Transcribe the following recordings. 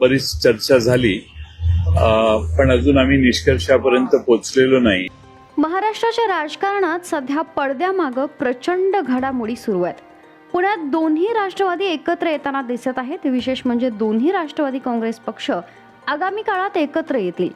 बरीच चर्चा झाली. पण अजून आम्ही निष्कर्षापर्यंत पोहोचलेलो नाही. महाराष्ट्राच्या राजकारणात सध्या पडद्यामागं प्रचंड घडामोडी सुरू आहेत. पुण्यात दोन्ही राष्ट्रवादी एकत्र येताना दिसत आहेत. विशेष म्हणजे दोन्ही राष्ट्रवादी काँग्रेस पक्ष आगामी काळात एकत्र येतील.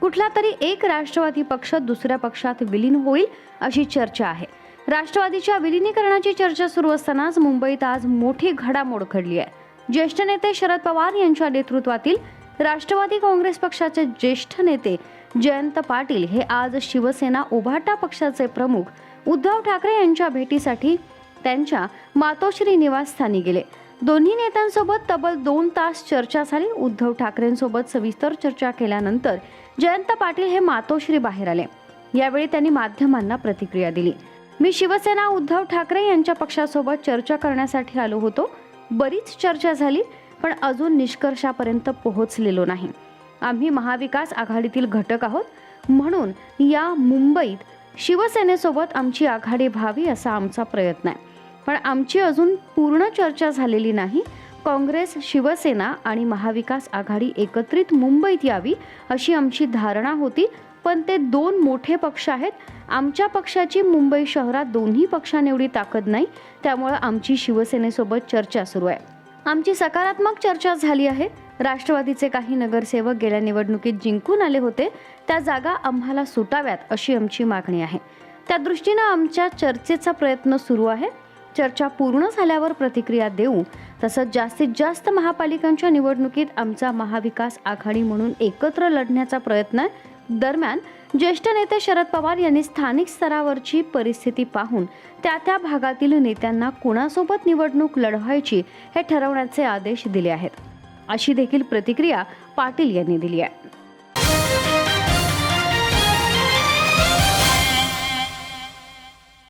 कुठला तरी एक राष्ट्रवादी पक्ष दुसऱ्या पक्षात विलीन होईल अशी चर्चा आहे. राष्ट्रवादीच्या विलिनीकरणाची चर्चा सुरू असतानाच मुंबईत आज मोठी घडामोड घडली आहे. ज्येष्ठ नेते शरद पवार यांच्या नेतृत्वातील राष्ट्रवादी काँग्रेस पक्षाचे ज्येष्ठ नेते जयंत पाटील हे आज शिवसेना उभाटा पक्षाचे प्रमुख उद्धव ठाकरे यांच्या भेटीसाठी त्यांच्या मातोश्री निवासस्थानी गेले. दोन्ही नेत्यांसोबत तब्बल दोन तास चर्चा झाली. उद्धव ठाकरेंसोबत सविस्तर चर्चा केल्यानंतर जयंत पाटील हे मातोश्री बाहेर आले. यावेळी त्यांनी माध्यमांना प्रतिक्रिया दिली. मी शिवसेना उद्धव ठाकरे यांच्या पक्षासोबत चर्चा करण्यासाठी आलो होतो. बरीच चर्चा झाली पण अजून निष्कर्षापर्यंत पोहोचलेलो नाही. आम्ही महाविकास आघाडीतील घटक आहोत म्हणून या मुंबईत शिवसेनेसोबत आमची आघाडी व्हावी असा आमचा प्रयत्न आहे. पण आमची अजून पूर्ण चर्चा झालेली नाही. काँग्रेस शिवसेना आणि महाविकास आघाडी एकत्रित मुंबईत यावी अशी आमची धारणा होती. पण ते दोन मोठे पक्ष आहेत. आमच्या पक्षाची मुंबई शहरात दोन्ही पक्षांएवढी ताकद नाही. त्यामुळे आमची शिवसेनेसोबत चर्चा सुरू आहे. आमची सकारात्मक चर्चा झाली आहे. राष्ट्रवादीचे काही नगरसेवक गेल्या निवडणुकीत जिंकून आले होते. त्या जागा आम्हाला सुटाव्यात अशी आमची मागणी आहे. त्या दृष्टीनं आमच्या चर्चेचा प्रयत्न सुरू आहे. चर्चा पूर्ण झाल्यावर प्रतिक्रिया देऊ. तसंच जास्तीत जास्त महापालिकांच्या निवडणुकीत आमचा महाविकास आघाडी म्हणून एकत्र लढण्याचा प्रयत्न आहे. दरम्यान ज्येष्ठ नेते शरद पवार यांनी स्थानिक स्तरावरची परिस्थिती पाहून त्या त्या भागातील नेत्यांना कुणासोबत निवडणूक लढवायची हे ठरवण्याचे आदेश दिले आहेत. अशी देखील प्रतिक्रिया पाटील यांनी दिली आहे.